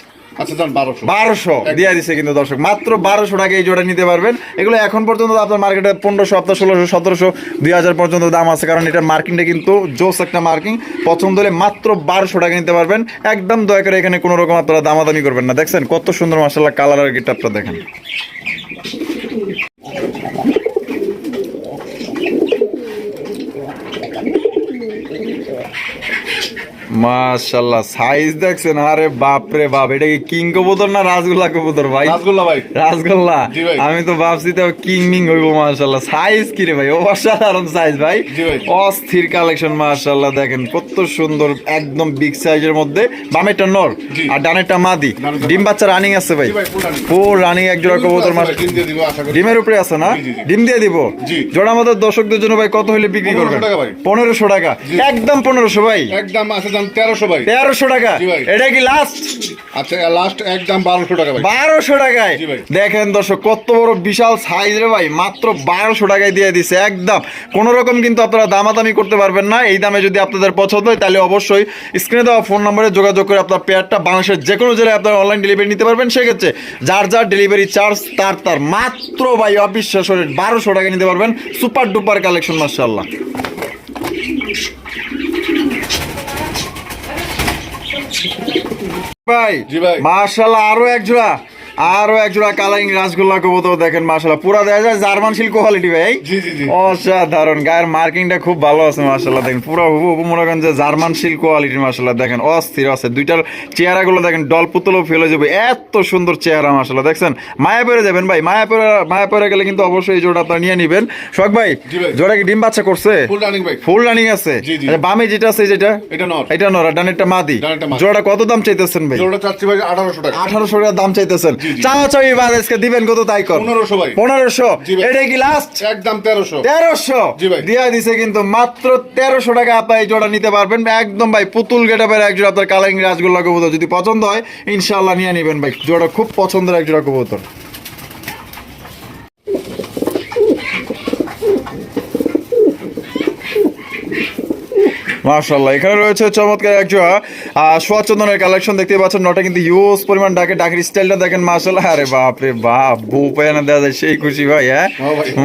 বারোশো।
বারোশো। দিয়ে দিছে কিন্তু দর্শক। মাত্র বারোশো টাকা এই জোড়া নিতে পারবেন। এগুলো এখন পর্যন্ত আপনার মার্কেটে পনেরোশো আপনার ষোলোশো সতেরোশো দুই হাজার পর্যন্ত দাম আছে। কারণ এটার মার্কিংটা কিন্তু জোস একটা মার্কিং পছন্দ হলে মাত্র বারোশো টাকা নিতে পারবেন। একদম দয়া করে এখানে কোনো রকম আপনারা দামাদামি করবেন না। দেখছেন? কত সুন্দর মাসাল্লাহ কালার আর গিটারটা দেখেন। মাশাল্লাহ সাইজ দেখছেন? আরে বাপ রে বাপ এটা কি কিং কবুতর না রাসগোল্লা কবুতর ভাই?
রাসগোল্লা ভাই। ভাই।
আমি তো ভাবছি তো কিং মিং হইব মাশাল্লাহ সাইজ কি রে ভাই? অসাধারণ সাইজ ভাই। অস্থির কালেকশন মাশাল্লাহ দেখেন কত সুন্দর একদম বিগ সাইজের মধ্যে। বামেরটা নর আর ডানেরটা মাদি। ডিম বাচ্চা রানিং আছে ভাই। ফুল রানিং এক জোড়া কবুতর মাস ডিমের উপরে আছে না। ডিম দিয়ে দিব? জোড়া আমাদের দর্শকদের জন্য ভাই কত হলে বিক্রি
1500
করবেন? পনেরোশো টাকা একদম পনেরোশো ভাই।
একদম আছে দাম তেরোশো ভাই।
তেরোশো টাকা। এটা কি লাস্ট
আচ্ছা লাস্ট একদম বারোশো টাকা
বারোশো টাকায়? দেখেন দর্শক কত বড় বিশাল সাইজ রে ভাই। মাত্র বারোশো টাকায় দিয়ে দিছে একদম। কোন রকম কিন্তু আপনারা দামাদামি করতে পারবেন না। এই দামে যদি আপনাদের পছন্দ হয় তাহলে অবশ্যই স্ক্রিনে দেওয়া ফোন নম্বরে যোগাযোগ করে আপনার পেয়ারটা বাংলাদেশের যে কোনো জেলায় আপনারা অনলাইন ডেলিভারি নিতে পারবেন। সেক্ষেত্রে যার যার ডেলিভারি চার্জ তার তার মাত্র ভাই অবিশ্বাস বারোশো টাকা নিতে পারবেন। সুপার ডুপার কালেকশন মার্শাল্লাহ ভাই
জি ভাই।
মার্শাল্লাহ আরও এক জোড়া আরও এক জোড়া কালারিং রাসগোল্লা কবুতর দেখেন মার্শাল্লাহ পুরা দেখা যায় জার্মান শিল কোয়ালিটি ভাই। অসাধারণ। গায়ের মার্কিংটা খুব ভালো আছে মার্শাল্লাহ দেখেন পুরো হুবু হুবু মনে করেন যে জার্মান শিল কোয়ালিটির মার্শাল্লাহ দেখেন অস্থির আছে। দুইটার চেহারাগুলো দেখেন ডল পুতলও ফেলে যাবে। এত সুন্দর চেহারা মার্শাল্লাহ দেখছেন? মায়া পরে যাবেন ভাই। মায়া পরে মায়া পরে গেলে কিন্তু অবশ্যই এই জোড়া আপনারা নিয়ে নিবেন। শখ ভাই জোড়া কি ডিম বাচ্চা করছে?
ফুল রানিং ভাই।
ফুল রানিং আছে। আচ্ছা, বামে যেটা আছে যেটা?
এটা নর।
এটা নরা ডানেরটা মাদি। জোড়াটা কত দাম চাইতেছেন ভাই?
জোড়া চাচ্ছি ভাই আঠারোশো টাকা।
আঠারোশো টাকা দাম চাইতেছেন।
জি, জি।
চাওয়া চাই বাদ আজকে দিবেন কত তাই কর?
পনেরোশো ভাই।
পনেরোশো। এটা কি লাস্ট
একদম তেরোশো।
তেরোশো?
জি ভাই।
দিয়া দিছে কিন্তু মাত্র তেরোশো টাকা আপনি এই জোড়া নিতে পারবেন। একদম ভাই পুতুল গেটা পেরে এক জোড়া আপনার কালারিং রাজগোল্লা কবুতর যদি পছন্দ হয় ইনশাল্লাহ নিয়ে নিবেন ভাই। জোড়া খুব পছন্দের এক জোড়া কবুতর। মার্শাল্লাহ এখানে রয়েছে চমৎকার এক জোড়া সোয়া চন্দনের কালেকশন দেখতে পাচ্ছেন নটা কিন্তু ইউজ পরিমাণ ডাকে ডাকের স্টাইলটা দেখেন মার্শাল্লাহ আরে বাপ রে বাপ বউ পেয়ানা দেওয়া যায় সেই খুশি ভাই হ্যাঁ?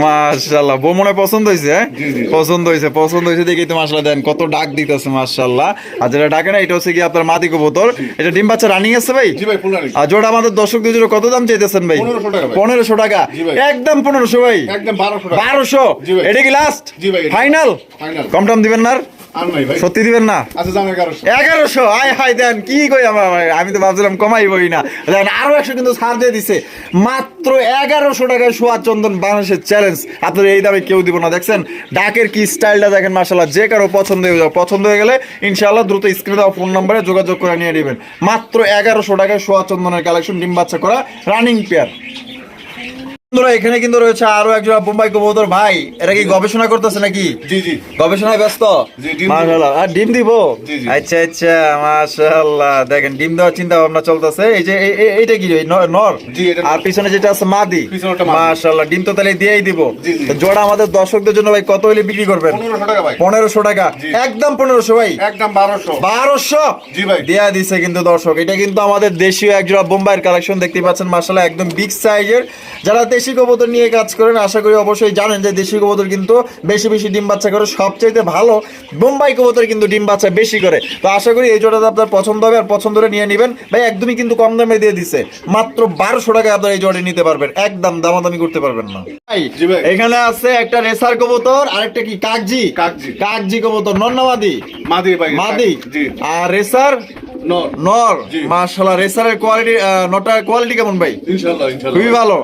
মার্শাল্লাহ বউ মনে পছন্দ হয়েছে হ্যাঁ? পছন্দ হয়েছে পছন্দ হয়েছে দেখেই তো মার্শাল্লাহ দেন কত ডাক দিতেছে মার্শাল্লাহ আর যেটা ডাকে না এটা হচ্ছে কি আপনার মাদি কবুতর এটা ডিম বাচ্চা রানিং আছে ভাই? আর জোড়া আমাদের দর্শকদের জন্য কত দাম চাইতেছেন ভাই?
1500 টাকা ভাই।
পনেরোশো টাকা? একদম পনেরোশো ভাই।
বারোশো
এটা কি লাস্ট ফাইনাল কম দাম দিবেন না সত্যি দিবেন না?
আচ্ছা এগারোশো।
এগারোশো? আয় হাই দেন কি কই আমার আমি তো ভাবছিলাম কমাইবই না। দেন আরও একশো কিন্তু ছাড় দিয়ে দিছে। মাত্র এগারোশো টাকায় সোয়াদ চন্দন বাংলাদেশের চ্যালেঞ্জ আপনার এই দামে কেউ দিব না দেখছেন? ডাকের কি স্টাইলটা দেখেন যে কারও পছন্দ হয়ে যাবে পছন্দ হয়ে গেলে ইনশাআল্লাহ দ্রুত স্ক্রিনে দেওয়া ফোন নম্বরে যোগাযোগ করে নিয়ে নেবেন। মাত্র এগারোশো টাকায় সোয়াদ চন্দনের কালেকশন ডিম বাচ্চা করা রানিং পেয়ার বন্ধুরা এখানে কিন্তু রয়েছে আরও একজন বোম্বাই কবুতর ভাই। এটা কি গবেষণা করতেছে নাকি?
জি জি।
গবেষণায় ব্যস্ত। মাশাআল্লাহ। আর ডিম দিব। আচ্ছা আচ্ছা মাশাআল্লাহ। দেখেন ডিম দেওয়ার চিন্তা ভাবনা চলতেছে। এই যে এইটা কি? নর। আর পিছনে যেটা আছে মাদি। মাশাআল্লাহ ডিম তো তাহলে দিয়েই দিব। জোড়া আমাদের দর্শকদের জন্য ভাই কত হলে বিক্রি করবেন?
পনেরোশো টাকা ভাই।
পনেরোশো টাকা। একদম পনেরোশো ভাই।
একদম বারোশো।
বারোশো?
জি ভাই।
দেয়া দিছে কিন্তু দর্শক। এটা কিন্তু আমাদের দেশীয় একজোড়া বোম্বাইয়ের কালেকশন দেখতে পাচ্ছেন। মাসাল্লাহ একদম বিগ সাইজের যারা দেশি কবুতর নিয়ে কাজ করেন আশা করি অবশ্যই জানেন যে দেশি কবুতর কিন্তু বেশি বেশি ডিম বাচ্চা করে সবচাইতে ভালো। বোম্বাই কবুতর কিন্তু ডিম বাচ্চা বেশি করে। তো আশা করি এই জোড়াটা আপনার পছন্দ হবে আর পছন্দ করে নিয়ে নেবেন। ভাই একদমই কিন্তু কম দামে দিয়ে দিছে। মাত্র বারোশো টাকায় আপনার এই জোড়া নিতে পারবেন। একদম দামাদামি করতে পারবেন না। এখানে আছে একটা রেসার কবুতর আরেকটা কি? কাকজি।
কাকজি।
কাকজি কবুতর নন্নামাদি।
মাদি ভাই
মাদি। আর রেসার
নর।
মাশাআল্লাহ রেসারের কোয়ালিটি নটার কোয়ালিটি কেমন ভাই?
ইনশাল্লাহ ইনশাল্লাহ
খুবই ভালো।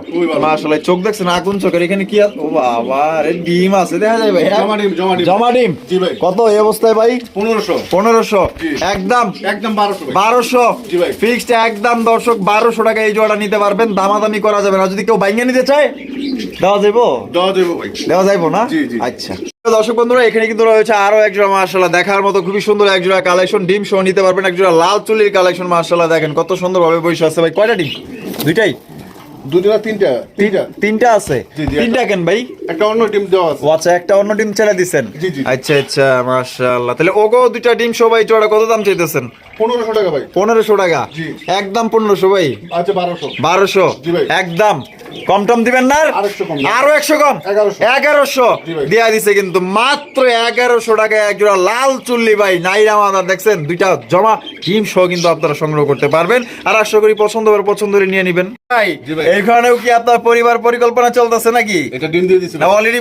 মাশাআল্লাহ চোখ দেখছেন আগুন চোখের এখানে কি আছে ও বাবা রে ডিম আছে দেখা যায় ভাই হ্যাঁ?
জমা ডিম, জমা ডিম।
জমা ডিম?
জি ভাই।
কত এই অবস্থায় ভাই?
পনেরোশো।
পনেরোশো।
জি।
একদম?
একদম বারোশো ভাই।
বারোশো?
জি ভাই।
ফিক্সড একদম দর্শক বারোশো টাকা এই জোড়া নিতে পারবেন দামাদামি করা যাবে না। যদি কেউ বাইঙ্গা নিতে চায় দেওয়া যাব
দেওয়া দেবো ভাই।
দেওয়া যাইবো না?
জি, জি।
আচ্ছা। দর্শক বন্ধুরা, এখানে কিন্তু রয়েছে আরও একজোড়া মার্শাল্লাহ দেখার মতো খুবই সুন্দর একজোড়া কালেকশন ডিম সহ নিতে পারবেন। একজোড়া লাল চুলির কালেকশন মার্শাল্লাহ দেখেন কত সুন্দর ভাবে বসে আছে ভাই। কয়টা ডিম? দুইটাই?
দুটো না তিনটা? তিনটা?
তিনটা আছে। তিনটা কেন ভাই?
একটা অন্য টিম দেওয়া আছে।
আচ্ছা একটা অন্য ডিম ছেড়ে দিছেন। আচ্ছা আচ্ছা তাহলে ওগো দুইটা ডিম সবাই জোড়া কত দাম চাইতেছেন?
টাকা ভাই।
টাকা? একদম ভাই?
আচ্ছা জি ভাই।
একদম। কম টম দিবেন না
আর? একশো কম।
দেয়া দিছে কিন্তু মাত্র এগারোশো টাকায় একজোড়া লাল চুল্লি ভাই। নাইরা মাদা দেখছেন? দুইটা জমা। ডিম সহ কিন্তু আপনারা সংগ্রহ করতে পারবেন। আর আশা করি পছন্দ পছন্দ করে নিয়ে নেবেন। ভাই। এইখানেও কি আপনার পরিবার পরিকল্পনা চলতেছে নাকি?
এটা ডিম দিয়ে দিছি।
অলরেডি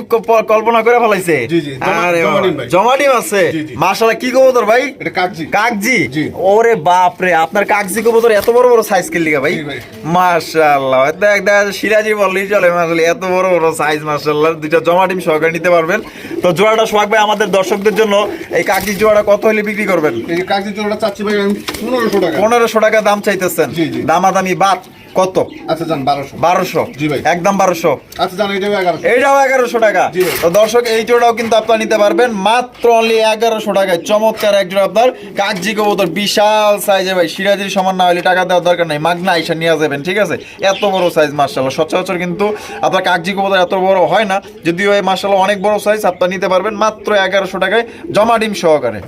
কল্পনা করে ফেলাইছে?
জি, জি, জমা-
আরে
জমা ডিম
আছে। মাশাআল্লাহ কি কবুতর ভাই?
এটা কাকজি।
কাকজি? ওরে বাপ রে আপনার কাকজি কবুতর এত বড় বড় সাইজ কিনলি ভাই?
জি ভাই।
মাশাআল্লাহ দেখ দেখ সিরাজি বললেই চলে মাশাআল্লাহ এত বড় বড় সাইজ মাশাআল্লাহ। দুইটা জমা ডিম সহকারে নিতে পারবেন। তো জোড়াটা সোহাগ ভাই আমাদের দর্শকদের জন্য এই কাকজি জোড়াটা কত হলে বিক্রি করবেন?
এই কাকজি জোড়াটা চাচ্ছি ভাই আমি পনেরোশো টাকা।
পনেরোশো টাকা দাম চাইতেছেন। দামাদামি বাদ। কত?
আচ্ছা যান বারোশো।
বারোশো।
জি ভাই।
একদম বারোশো।
আচ্ছা যান এটা এগারোশো।
এইটাও এগারোশো টাকা। তো দর্শক এই জোড়াও কিন্তু আপনারা নিতে পারবেন। মাত্র অনলি এগারোশো টাকায়। চমৎকার এক জোড়া আপনার। কাগজি কবুতর বিশাল সাইজে ভাই। সিরাজির সমান না হলে টাকা দেওয়ার দরকার নাই। মাগনা আইসা নিয়ে যাবেন ঠিক আছে? এত বড় সাইজ মার্শাল্লাহ সচরাচর কিন্তু আপনার কাগজি কবুতর এত বড় হয় না। যদিও এই মার্শাল্লাহ অনেক বড় সাইজ আপনারা নিতে পারবেন। মাত্র এগারোশো টাকায় জমা ডিম সহকারে।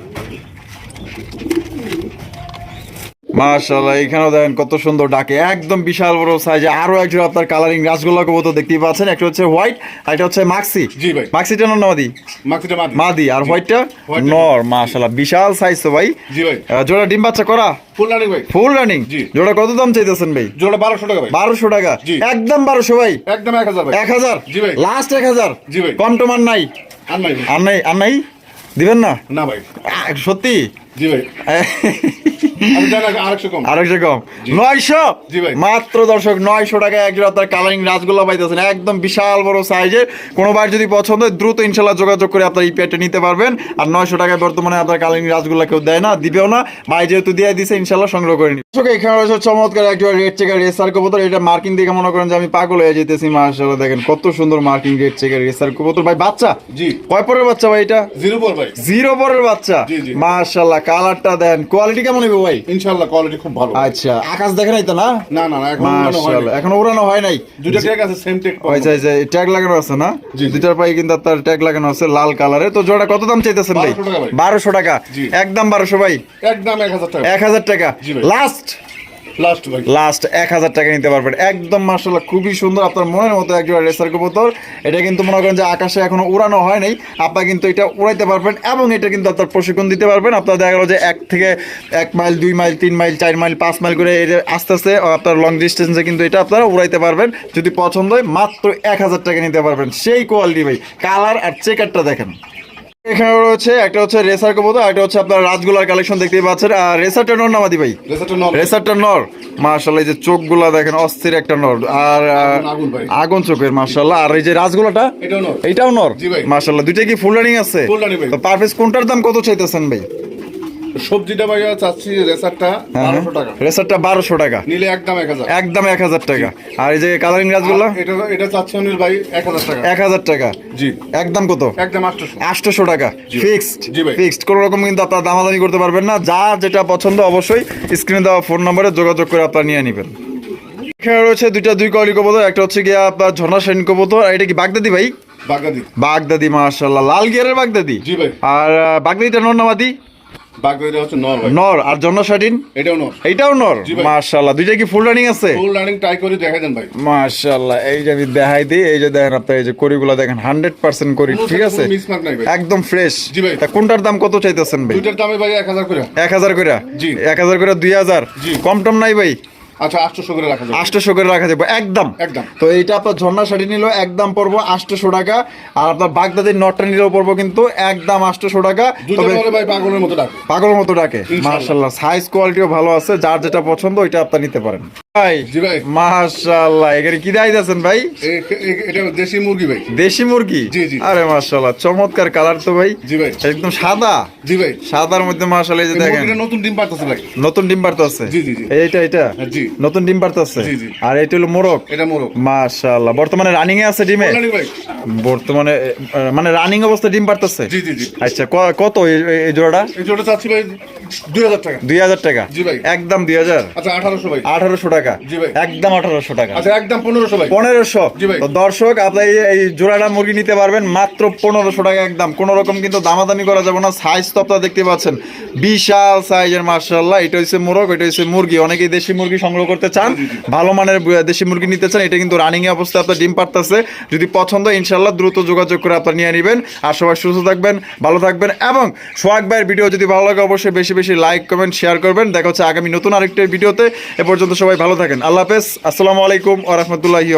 মাশাআল্লাহ এখানেও দেখেন কত সুন্দর ডাকে। একদম বিশাল বড় সাইজে আরও একজন আপনার কালারিং রাসগোল্লা কবুতর দেখতেই পাচ্ছেন। একটা হচ্ছে হোয়াইট আর এটা হচ্ছে মাক্সি
জি ভাই।
মাক্সিটা নর নামাদি
মাক্সিটা মাদি।
মাদি। আর হোয়াইটটা নর মাশাআল্লাহ বিশাল সাইজ তো ভাই।
জি ভাই।
জোড়া ডিম বাচ্চা করা?
ফুল রানিং ভাই।
Full running. জোড়া কত দাম চাইতেছেন ভাই?
জোড়া বারোশো টাকা ভাই।
বারোশো টাকা? একদম বারোশো ভাই?
একদম এক হাজার ভাই।
এক হাজার?
জি ভাই।
লাস্ট এক হাজার?
জি ভাই।
কম টমান নাই?
আর নাই।
আর নাই? আর নাই? দিবেন না?
না ভাই।
সত্যি?
জি ভাই। আরেকশো কম।
নয়শো? মাত্র দর্শক নয়শো টাকা একজন আপনার কালারিং পাইতেছেন। একদম বিশাল বড় সাইজের কোনো বার যদি পছন্দ দ্রুত ইনশাল্লাহ যোগাযোগ করে আপনার এই পেটে নিতে পারবেন। আর নয়শো টাকায় বর্তমানে আপনার কালারিং কেউ দেয় না দিবেও না। ভাই যেহেতু দিয়ে দিছে ইনশাল্লাহ সংগ্রহ করে নিন এখানে রয়েছে চমৎকার একটা রেড চেকার রেসার কবুতর। এটা মার্কিং দেখে মনে করেন যে আমি পাগল হয়ে যেতেছি মার্শাল্লাহ দেখেন। কত সুন্দর মার্কিং রেড চেকার রেসার কবুতর। ভাই বাচ্চা?
জি।
কয় পরের বাচ্চা ভাই এটা?
জিরো পর ভাই।
জিরো পরের বাচ্চা। মার্শাল্লাহ কালারটা দেন। কোয়ালিটি কেমন হবে ভাই?
ইনশাল্লাহ কোয়ালিটি খুব ভালো।
আচ্ছা আকাশ দেখে নাই তো না?
না না এখন
মাশাআল্লাহ এখনও উড়ানো হয় নাই?
দুটো ট্যাগ আছে সেম ট্যাগ
আচ্ছা ট্যাগ লাগানো আছে না? দুইটার। পায়ে কিন্তু আপনার ট্যাগ লাগানো আছে লাল কালারে তো জোড়া কত দাম চাইতেছেন ভাই?
1200 টাকা
বারোশো টাকা। একদম বারোশো ভাই?
একদম এক হাজার টাকা।
এক হাজার টাকা। লাস্ট
লাস্ট
লাস্ট এক হাজার টাকা নিতে পারবেন। একদম মার্শাল্লাহ খুবই সুন্দর, আপনার মনের মতো একজোড়া রেসার কবুতর। এটা কিন্তু মনে করেন যে আকাশে এখনও উড়ানো হয় নাই। আপনার কিন্তু এটা উড়াইতে পারবেন এবং এটা কিন্তু আপনার প্রশিক্ষণ দিতে পারবেন। আপনার দেখা গেলো যে এক থেকে এক মাইল, দুই মাইল, তিন মাইল, চার মাইল, পাঁচ মাইল করে এটা আস্তে আস্তে আপনার লং ডিস্টেন্সে কিন্তু এটা আপনারা উড়াইতে পারবেন। যদি পছন্দ হয়, মাত্র এক হাজার টাকা নিতে পারবেন। সেই কোয়ালিটি ভাই কালার আর চেকারটা দেখেন। এখানে রয়েছে একটা হচ্ছে রেসার কবুতর একটা হচ্ছে আপনার রাজগুলার কালেকশন দেখতে পাচ্ছেন। আর রেসারটা নর নামাদি ভাই?
রেসারটা
নর। মার্শাল্লাহ এই যে চোখগুলা দেখেন অস্থির একটা নর। আর
আগুন
চোখের মার্শাল্লাহ আর এই যে রাজগুলাটা
এটাও নর।
এইটাও নর?
জি
মার্শাল্লাহ দুইটা কি ফুল রানিং আছে
পারফেস
তো কোনটার দাম কত চাইতেছেন ভাই?
সবজিটা ভাই চাচ্ছি রেসারটা
হ্যাঁ,
বারোশো টাকা।
রেসারটা বারোশো টাকা।
নিলে একদম এক হাজার।
একদম এক হাজার টাকা। আর এই যে কালারিং রাজগুলা
এটা এটা চাচ্ছি অনিল ভাই এক হাজার টাকা।
এক হাজার টাকা।
জি।
একদম কত?
একদম আটশোশো।
আটশোশো টাকা। ফিক্সড
জি ভাই।
ফিক্সড কোনো রকম কিন্তু আপনার দামাদামি করতে পারবেন না। যা যেটা পছন্দ অবশ্যই স্ক্রিনে দেওয়া ফোন নম্বরে যোগাযোগ করে আপনারা নিয়ে নেবেন। এখানে রয়েছে দুইটা দুই কোয়ালি কবুতর একটা হচ্ছে গিয়ে আপনার ঝর্ণা সেন কবুতর। আর এটা কি বাগদাদি ভাই?
বাগদাদি।
বাগদাদি মাশাল্লাহ লাল গিয়ারের বাগদাদি?
জি ভাই।
আর বাগদাদিটা নর নামাদি
বাগদাদিটা হচ্ছে নর
নর আর
এটাও নর।
দুইটা কি ফুল রানিং আছে?
ফুল রানিং ট্রাই করে দেখাই দেন ভাই।
এই যে আমি দেখাই দিই এই যে দেখেন আপনি এই যে করিগুলো দেখেন হান্ড্রেড পার্সেন্ট করি ঠিক আছে? একদম ফ্রেশ
জি ভাই।
তা কোনটার দাম কত চাইতেছেন ভাই?
দুইটার দামে ভাই এক হাজার করে।
এক হাজার করে?
জি।
এক হাজার করে দুই হাজার?
জি।
কম টম নাই ভাই?
আচ্ছা আটশোশো করে রাখা যাবে।
আটশোশো করে রাখা যাবে একদম।
একদম।
তো এইটা আপনার ঝর্ণা শাড়ি নিলেও একদম পড়ব আটশোশো টাকা। আর আপনার বাগদাদের নটটা নিলেও পড়ব কিন্তু একদম আটশোশো টাকা। তবে
পাগলের মতো ডাক।
পাগলের মতো ডাকে।
ইনশাআল্লাহ।
মার্শাল্লাহ সাইজ কোয়ালিটিও ভালো আছে যার যেটা পছন্দ ওইটা আপনার নিতে পারেন। ভাই
জি
এখানে কি ভাই?
এটা দেশি মুরগি ভাই।
দেশি মুরগি?
জি, জি।
আরে মার্শাল্লাহ চমৎকার কালার তো ভাই।
জি ভাই।
একদম সাদা?
জি ভাই।
সাদার মধ্যে মার্শাল্লাহ এই যে দেখেন।
নতুন ডিম পারতেছে ভাই।
নতুন ডিম পারতে
জি, জি, জি।
এইটা এটা
হ্যাঁ, জি।
নতুন ডিম পারতে
জি, জি।
আর এটা হলো মোরগ?
এটা মোরগ।
মাশাআল্লাহ বর্তমানে রানিং এ আছে ডিমে? বর্তমানে মানে রানিং অবস্থায় ডিম পারতেছে
জি জি জি।
আচ্ছা কত এই- জোড়াটা?
চাচ্ছি ভাই দুই হাজার টাকা।
দুই হাজার টাকা?
জি ভাই।
একদম দুই হাজার?
আচ্ছা ভাই।
আঠারোশো টাকা।
ভাই।
একদম আঠারোশো টাকা।
আচ্ছা একদম পনেরোশো
পনেরোশো। তো দর্শক আপনি এই- এই জোড়াটা মুরগি নিতে পারবেন মাত্র পনেরোশো টাকা একদম। কোন রকম কিন্তু দামাদামি করা যাবে না। সাইজ তো আপনারা দেখতে পাচ্ছেন। বিশাল সাইজের মার্শাল্লাহ এটা হচ্ছে মোরগ এটা হচ্ছে মুরগি। অনেকেই দেশি মুরগি সংগ্রহ করতে চান ভালো মানের দেশি মুরগি নিতে চান। এটা কিন্তু রানিং অবস্থায় আপনার ডিম পারতেছে। যদি পছন্দ ইনশাল্লাহ দ্রুত যোগাযোগ করে আপনার নিয়ে নেবেন। আর সবাই সুস্থ থাকবেন ভালো থাকবেন। এবং সোহাগ ভাইয়ের ভিডিও যদি ভালো লাগে অবশ্যই বেশি বেশি লাইক কমেন্ট শেয়ার করবেন। দেখা হচ্ছে আগামী নতুন আরেকটা ভিডিওতে। এ পর্যন্ত সবাই ভালো ভালো থাকেন। আল্লাহ হাফেজ। আসসালামু আলাইকুম আ রহমতুল্লাহি